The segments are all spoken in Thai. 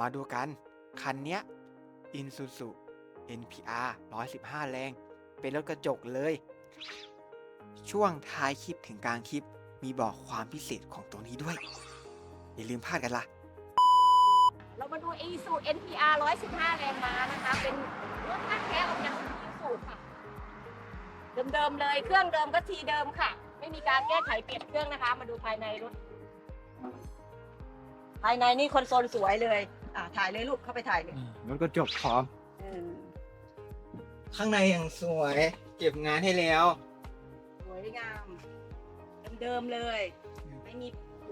มาดูกัน คันเนี้ย Isuzu NPR 115 แรง เป็นรถกระจกเลย ช่วงท้ายคลิปถึงกลางคลิป มีบอกความพิเศษของตัวนี้ด้วย อย่าลืมพลาดกันล่ะ เรามาดู e s u NPR 115 แรงม้านะคะ เป็นรถท่าแท้ออกจาก e s u ค่ะ เดิมๆเลย เครื่องเดิมก็ทีเดิมค่ะ ไม่มีการแก้ไขเปลี่ยนเครื่องนะคะ มาดูภายในรถภายในนี่คอนโซลสวยเลย อ่าถ่ายเลยลูกเข้าไปถ่ายเลยรถกระจกพร้อมข้างในอย่างสวย เก็บงานให้แล้ว สวยงามเดิมๆเลย ไม่มีโห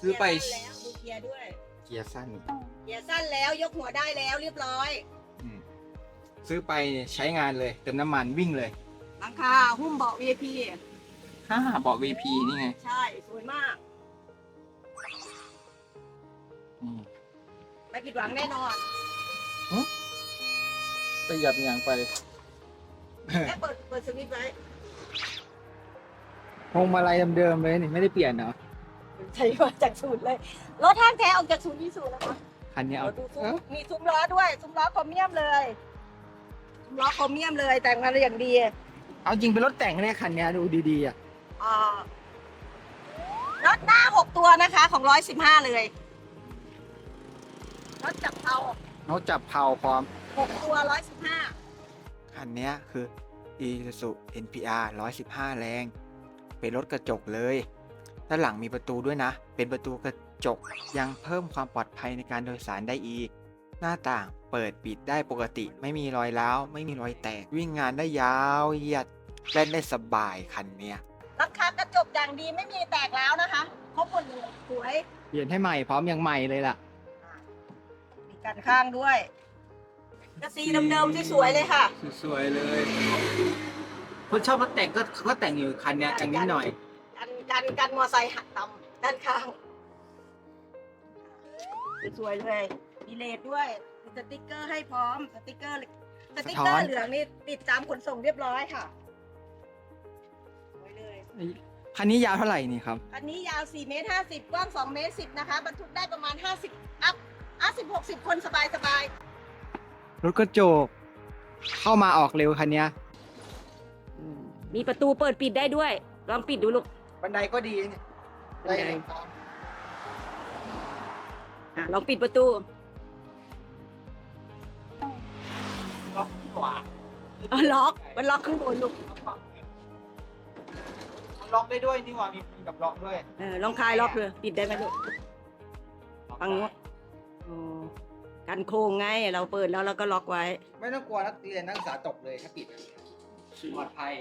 ซื้อไปเกียร์สั้นแล้วดูเกียร์ด้วยเกียร์สั้นเกียร์สั้นแล้วยกหัวได้แล้วเรียบร้อย อืมซื้อไปใช้งานเลย เติมน้ำมันวิ่งเลยหลังคาหุ้มเบาะ VIP ฮ่าเบาะ VP นี่ไง ใช่ สวยมาก ไม่ผิดหวังแน่นอนประหยัดอย่างไปแค่เปิดเปิดสวิตช์ไว้พวงมาลัยเดิมๆเลยนี่ไม่ได้เปลี่ยนเนาะใช่ว่าจากศูนย์เลย รถท่างแท้ออกจากศูนย์ที่ศูนย์นะคะคันนี้เอาเราดูซุ้มมีซุ้มล้อด้วยซุ้มล้อโครเมียมเลยซุ้มล้อโครเมียมเลยแต่งมาอย่างดี เอาจริงเป็นรถแต่งเนี่ยคันนี้ดูดีๆอะอ่ารถหน้าหกตัวนะคะ ของร้อยสิบห้าเลย รถจับเผาเขาจับเผาพร้อม หกตัวร้อยสิบห้าคันเนี้ยคือ Isuzu NPR 115 แรง เป็นรถกระจกเลย ด้านหลังมีประตูด้วยนะ เป็นประตูกระจก ยังเพิ่มความปลอดภัยในการโดยสารได้อีก หน้าต่างเปิดปิดได้ปกติ ไม่มีรอยร้าว ไม่มีรอยแตก วิ่งงานได้ยาวเหยียดเล่นได้สบายคันเนี้ย ราคากระจกอย่างดีไม่มีแตกแล้วนะคะครบหมดเลยสวย เปลี่ยนให้ใหม่พร้อมยังใหม่เลยล่ะมี กันข้างด้วยกระสีเดิมๆที่สวยเลยค่ะ สวยๆเลยคนชอบรถแต่งก็ก็แต่งอยู่คันเนี้ยแต่งนิดหน่อย กันกันกันมอไซค์หักต่ำด้านข้าง สวยๆเลยมีเลดด้วยมีสติกเกอร์ให้พร้อมสติกเกอร์สติกเกอสะท้อร์นเหลืองนี่ติดตามขนส่งเรียบร้อยค่ะสวยเลยคันนี้ยาวเท่าไหร่นี่ครับอันนี้ยาว4เมตร50กว้าง2เมตร10นะคะบรรทุกได้ประมาณ 50 อัพ50 60คนสบายสบายรถกระจก เข้ามาออกเร็วคันเนี้ยๆมีประตูเปิดปิดได้ด้วย ลองปิดดูลูกบันไดก็ดีเนี่ยบันไดอะลองปิดประตูล็อกกว่าอ๋อล็อก มันล็อกข้างบนลูกล็อกได้ด้วยนี่หว่ามีมีกับล็อกด้วย เออลองคลายล็อกเลยปิดได้ไหมลูกฟังนู้นอ๋อ กันโค้งไงเราเปิดแล้วเราก็ล็อกไว้ ไม่ต้องกลัวนักเรียนนักศึกษาตกเลยถ้าปิดปลอดภัย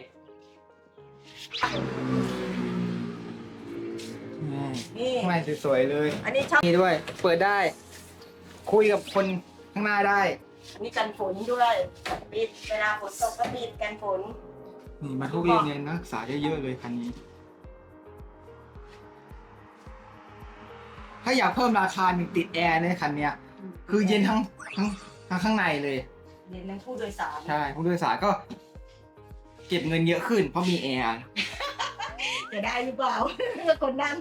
นี่ ข้างในสวยๆเลย อันนี้ชอบนี่ด้วย เปิดได้ คุยกับคนข้างหน้าได้ อันนี้กันฝนด้วยปิดเวลาฝนตกก็ปิดกันฝน นี่มาทุกเรียนเนี่ยนักศึกษาเยอะๆเลยคันนี้ ถ้าอยากเพิ่มราคาหนึ่งติดแอร์เนี่ยคันเนี้ย คือเย็นทั้งทั้งทั้งข้างในเลยเรียนทั้งผู้โดยสารใช่ผู้โดยสารก็ เก็บเงินเยอะขึ้น เพราะมีแอร์จะได้หรือเปล่าเมื่อคนนั่ง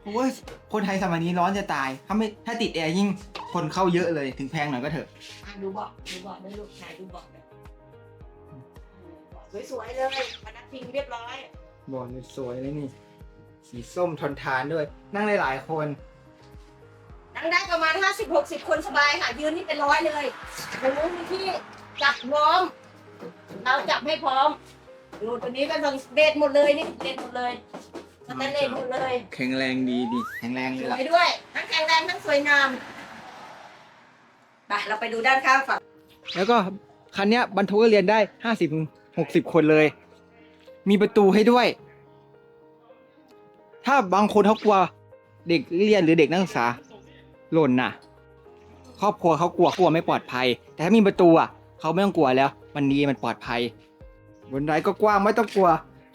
เพราะว่าคนไทยสมัยนี้ร้อนจะตาย ถ้าไม่ถ้าติดแอร์ยิ่งคนเข้าเยอะเลยถึงแพงหน่อยก็เถอะอะดูเบอกดูเบอกไม่ลูกชายดูเบอกเลยสวยๆเลยพนักพิงเรียบร้อย บอลสวยเลยนี่ สีส้มทนทานด้วย นั่งได้หลายคน นั่งได้ประมาณ 50-60 คนสบายค่ะ ยืนนี่เป็นร้อยเลยตรงนู้นมีที่จับพร้อม เราจับให้พร้อม ดูตัวนี้ก็ต้องเด็ดหมดเลยนี่เด็ดหมดเลยสแตนเลสหมดเลย แข็งแรงดีดีแข็งแรงเลสยวล่ะยด้วย ทั้งแข็งแรงทั้งสวยงามไปเราไปดูด้านข้างฝั่งแล้วก็คันเนี้ยบรรทุกนักเรียนได้ห้าสิบหกสิบคนเลย มีประตูให้ด้วย ถ้าบางคนเขากลัวเด็กเรียนหรือเด็กนักศึกษา หล่นน่ะ ครอบครัวเขากลัวกลัวไม่ปลอดภัย แต่ถ้ามีประตูอะเขาไม่ต้องกลัวแล้วมันดีมันปลอดภัยบนไดก็กว้างไม่ต้องกลัว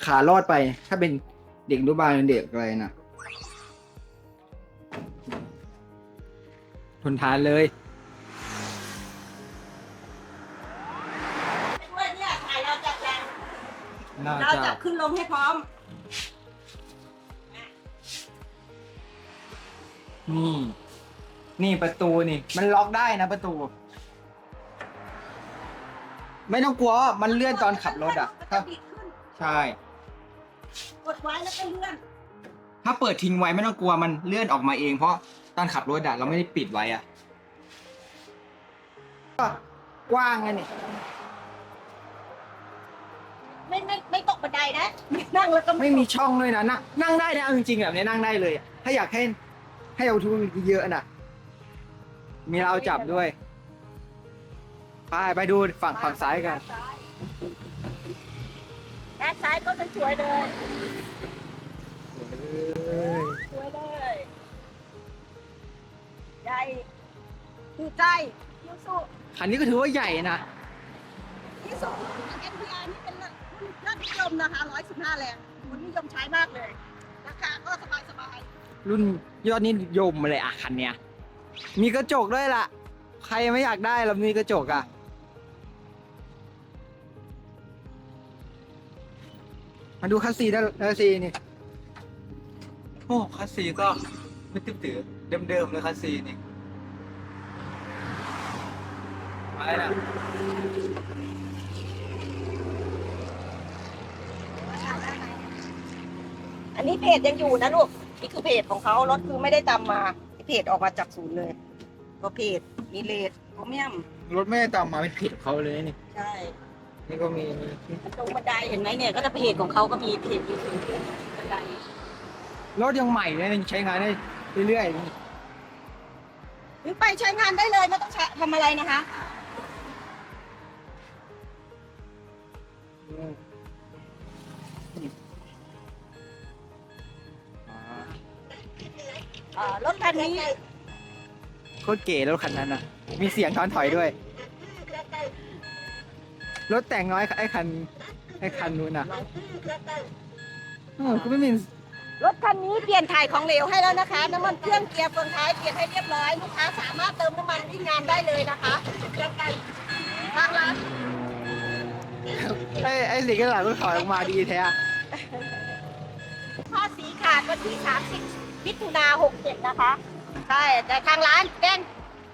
ขารอดไป ถ้าเป็นเด็กอนุบาลเด็กอะไรน่ะทนทานเลยด้วยเนี่ยถ่ายเราจับแรงน่าเราจะจับขึ้นลงให้พร้อม นี่ นี่ประตูนี่ มันล็อกได้นะประตู ไม่ต้องกลัวว่ามันเลื่อนตอนขับรถอะมันถ้าจะบิดขึ้นใช่ กดไว้แล้วก็เลื่อนถ้าเปิดทิ้งไว้ไม่ต้องกลัวมันเลื่อนออกมาเองเพราะตอนขับรถอะเราไม่ได้ปิดไว้อะก็กว้างไงนี่ไม่ไม่ไม่ตกบันไดนะนั่งแล้วก็ไม่มีช่องด้วยนะนั่งนั่งได้นะเอาจริงๆแบบนี้นั่งได้เลยอะถ้าอยากให้ให้เอาทุนเยอะน่ะ มีเราวจับด้วย ไปไปดูฝั่งฝั่งซ้ายกัน ด้านซ้ายก็สวยๆเลยสวยเลยใหญ่คือใจยูสุคันนี้ก็ถือว่าใหญ่นะ ยูสุ NPR นี่เป็นรุ่นยอดนิยมนะคะ115แรงคนนิยมใช้มากเลย ราคาก็สบายรุ่นยอดนิยมเลยอะคันเนี้ย มีกระจกด้วยล่ะ ใครไม่อยากได้เรามีกระจกอะมาดูคัสซีได้คัสซีนี่ โอ้คัสซีก็ไม่ติดตือเดิมๆเลยคัสซีนี่ ไปละๆอันนี้เพจยังอยู่นะลูก นี่คือเพจของเขารถคือไม่ได้ตามมา เพจออกมาจากศูนย์เลยก็เพจมีเลทโครเมียมรถไม่ได้ตามมาเป็นผิดเขาเลยนี่ใช่นี่ก็มีมีตรงบันไดเห็นไหมเนี่ย ก็จะเพจของเขาก็มีเพจอยู่ตรงบันไดรถยังใหม่เลยยังใช้งานได้เรื่อยๆนี่หรือไปใช้งานได้เลยไม่ต้องใช้ทำอะไรนะคะ อ่อรถคันนี้โคตรเก๋รถคันนั้นอะ มีเสียงถอนถอยด้วย รถแต่งน้อยไอ้คันไอ้คันนู้นอะเออก็ไม่มีรถคันนี้เปลี่ยนถ่ายของเหลวให้แล้วนะคะ น้ำมันเครื่องเกียร์เฟืองท้ายเปลี่ยนให้เรียบร้อยลูกค้าสามารถเติมน้ำมันที่งานได้เลยนะคะทางร้านไอ้ไอ้สีกระดาษก็ถอยออกมาดีแท้อะข้อสีขาดวันที่ 30 มิถุนา67นะคะ ใช่ แต่ทางร้านแจ้ง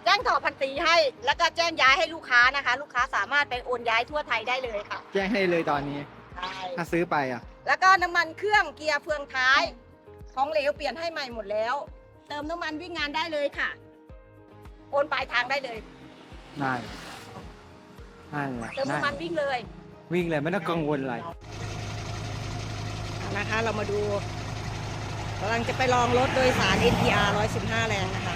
แจ้งถอดพันตีให้ แล้วก็แจ้งย้ายให้ลูกค้านะคะ ลูกค้าสามารถไปโอนย้ายทั่วไทยได้เลยค่ะ แจ้งให้เลยตอนนี้ ใช่ ถ้าซื้อไปอะ แล้วก็น้ำมันเครื่องเกียร์เฟืองท้าย ของเหลวเปลี่ยนให้ใหม่หมดแล้ว เติมน้ำมันวิ่งงานได้เลยค่ะ โอนปลายทางได้เลย นั่นนั่นแหละเติมนั่นน้ำมันวิ่งเลย วิ่งเลยไม่ต้องกังวลอะไร นะคะ เรามาดู กำลังจะไปลองรถโดยสาร NPR 115 แรงนะคะ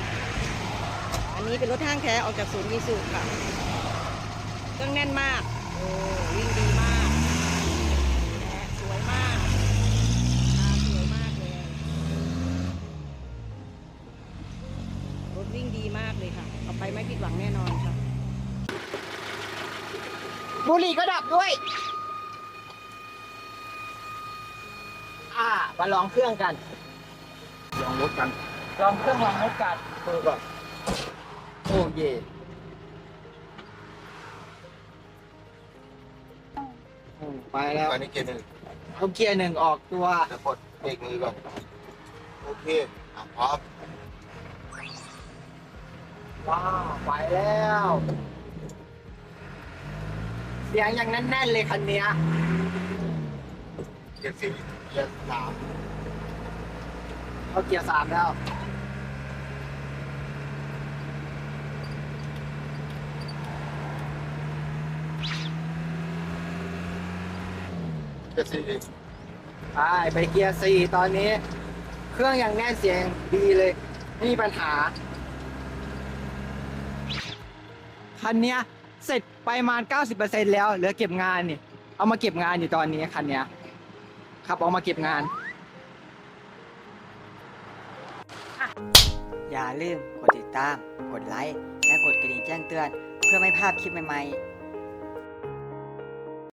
อันนี้เป็นรถห้างแท้ออกจากศูนย์วีสุค่ะ เครื่องแน่นมากโอ้วิ่งดีมากแหมสวยมากตาสวยมากเลย รถวิ่งดีมากเลยค่ะ เอาไปไม่ผิดหวังแน่นอนค่ะ บุหรี่ก็ดับด้วย อ่ามาลองเครื่องกัน ลองรถกันลองเครื่องลองรถกันเปิดก่อนโอ้เย่อืมไปแล้วตอนนี้เกียร์หนึ่งเอาเกียร์หนึ่งออกตัว จะกดเบรกมือก่อนโอเคอะพร้อมว้าวไปแล้ว เสียงยังแน่นๆเลยคันเนี้ย เกียร์สี่เกียร์สาม เอาเกียร์สามแล้วเกียร์สี่ไปไปเกียร์สี่ตอนนี้ เครื่องยังแน่นเสียงดีเลยไม่มีปัญหา คันเนี้ยเสร็จไปประมาณ 90%แล้วเหลือเก็บงานนี่ เอามาเก็บงานอยู่ตอนนี้คันเนี้ยขับเอามาเก็บงาน อย่าลืมกดติดตาม กดไลค์ และกดกระดิ่งแจ้งเตือน เพื่อไม่พลาดคลิปใหม่ๆ